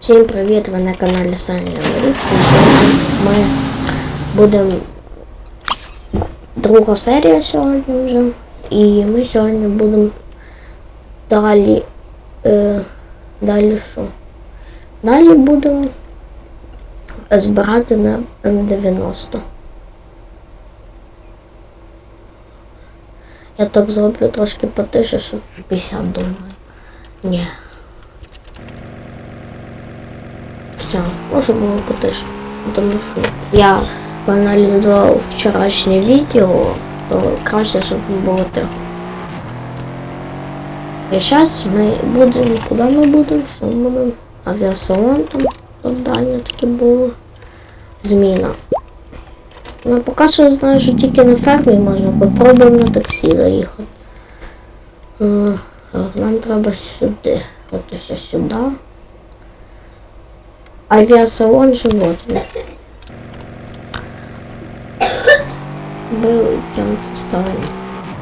Всім привіт! Ви на каналі Саня Ларів. Ми будемо друга серія сьогодні вже. І ми сьогодні будемо далі. Е, далі що? Далі будемо збирати на М90. Я так зроблю трошки потише, щоб 50 думаю. Ні. Все, може було потише. Тому що я проаналізував вчорашнє відео, то краще, щоб було тихо. І зараз ми будемо, куди ми будемо? Що ми будемо? Авіасалон там завдання таке було. Зміна. Ну, поки що знаю, що тільки на фермі можна, попробуємо на таксі заїхати. Е, Нам треба сюди. От ось сюди. Авиасалон животных. Был кем-то стороне.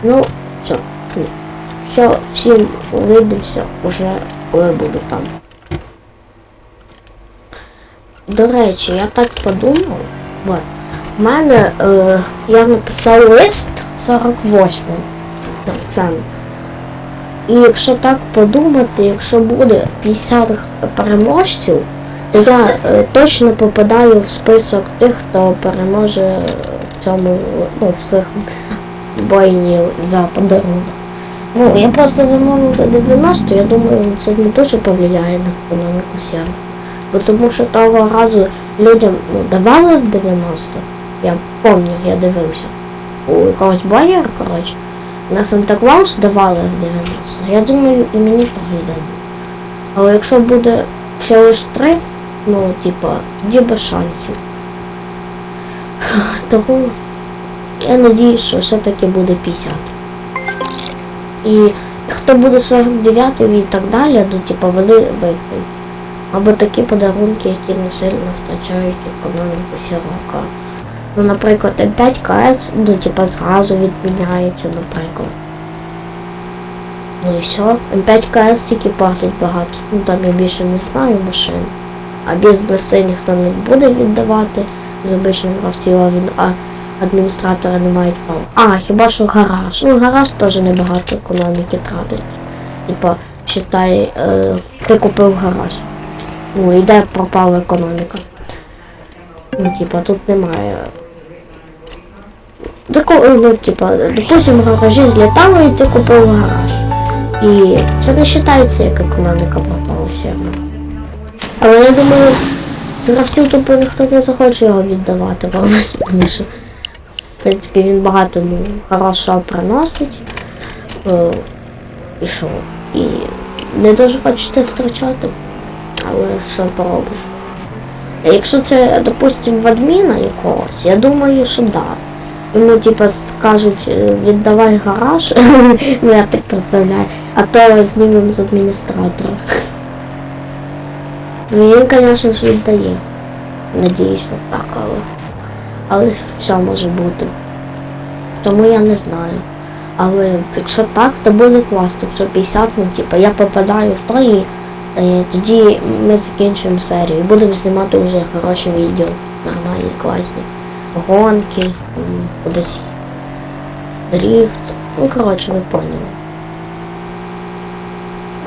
Ну, все. Все, всім увидимося уже, коли буду там. До речі, я так подумав. Вот. У мене е, я написав лист 48 в центр. І якщо так подумати, якщо буде 50 переможців, я е, точно попадаю в список тих, хто переможе в цьому, ну, в цих бойні за подарунок. Ну, я просто замовив 90, я думаю, це не дуже повлияє на економіку сервера. Бо тому що того разу людям ну, давали в 90. Я пам'ятаю, я дивився. У якогось байера, коротше, на Санта-Клаус давали в 90. Я думаю, і мені теж дадуть. Але якщо буде всього лиш 3, ну, типа, без шансів. Тому я надіюсь, що все-таки буде 50. І хто буде 49 і так далі, ну, типа, вони виграють. Або такі подарунки, які не сильно втрачають економіку сірока. Ну, наприклад, М5 КС, ну, типа, зразу відміняється, наприклад. Ну і все. М5 КС тільки платить багато. Ну там я більше не знаю машин. А бізнеси ніхто не буде віддавати з обичних гравців, а адміністратори не мають права. А, хіба що гараж. Ну, гараж теж небагато економіки тратить. Типа, считай, е, ти купив гараж. Ну, і де пропала економіка. Ну, типа, тут немає. Ну, типа, допустим, гаражі злітали і ти купив гараж. І це не вважається як економіка пропала все одно. Але я думаю, з гравців тупо ніхто не захоче його віддавати, тому що, в принципі, він багато ну, хорошого приносить. Е, і що? І не дуже хочеться втрачати. Але що поробиш? Якщо це, допустимо, в адміна якогось, я думаю, що да. Йому типа скажуть, е, віддавай гараж, ну я так представляю, а то знімемо з адміністратора. Ну він, звісно ж, віддає. Надіюсь на так, але. Але все може бути. Тому я не знаю. Але якщо так, то буде класно. Якщо 50, ну типа я попадаю в то і е, тоді ми закінчуємо серію. Будемо знімати вже хороші відео. Нормальні, класні. Гонки, кудись. Дріфт. Ну, коротше, ви поняли.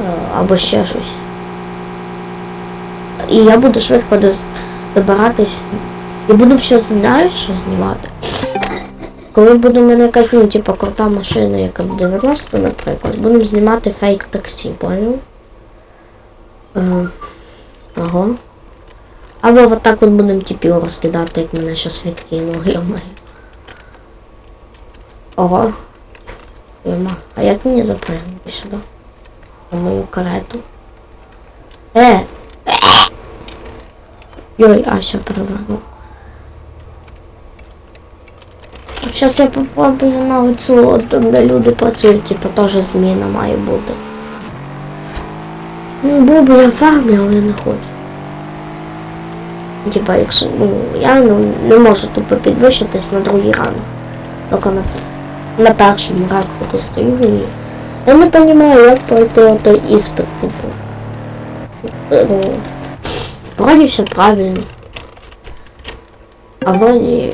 Е, Або ще щось. І я буду швидко добиратись. І буду ще знаєш, що знімати. Коли буде у мене якась, ну, типу, крута машина, яка в 90, наприклад, будемо знімати фейк таксі, поняв? Е, ага. Або от так от будемо типів розкидати, як мене щас відкинуло, йомаю. Ого. Йома. А як мені запрягнути сюди? На мою карету? Е! Йой, а ще переверну. Зараз я попробую на оцю, от, де люди працюють, типу, теж зміна має бути. Ну, був би я в армії, але не хочу. Типа, якщо, ну, я ну, не можу тупо підвищитись на другий ранг. Тільки на, на першому рекруту стою і я не розумію, як пройти той іспит тупо. Е, Ну, Вроді все правильно. А вроді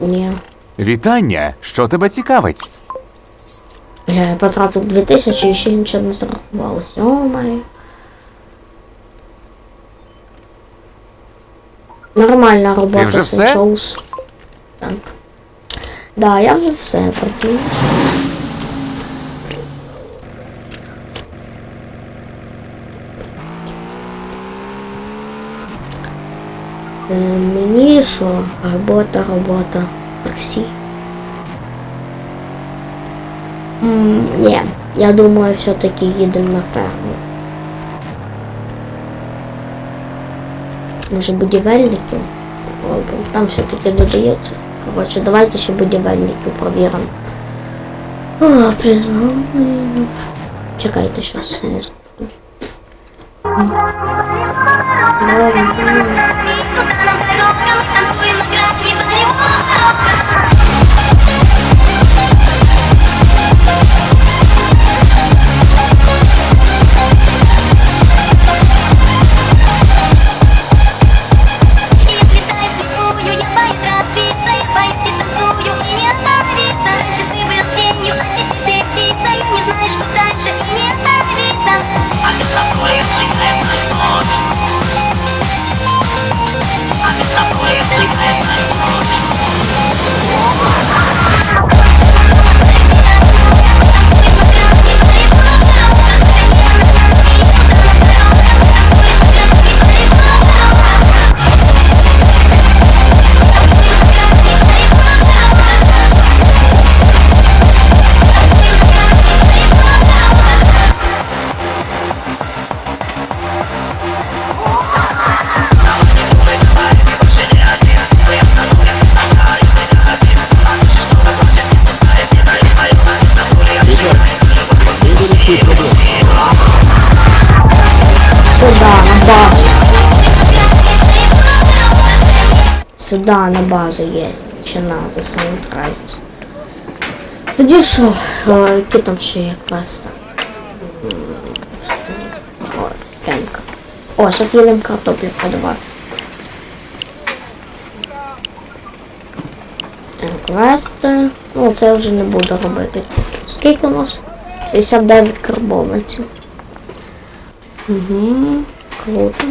ні. Вітання! Що тебе цікавить? Бля, я потратив 2000 і ще нічого не зарахувалося. О май. Нормальна робота вже все? Так. Да, я вже все прокинув. Мені що? Робота, робота. Таксі. Ні, я думаю, все-таки їдемо на ферму. Може будівельників попробуємо. Там все-таки додається. Коротше, давайте ще будівельників провіримо. О, призвали. Чекайте, щас музику Stop! Сюда, на базу. Сюда, на базу есть. Чи надо саундразить. Тоді що, е, які там ще є квести? О, прямка. О, зараз їдемо картоплю продавати. Е, Квести. Ну, це я вже не буду робити. Скільки у нас? 69 карбованців. Угу, круто.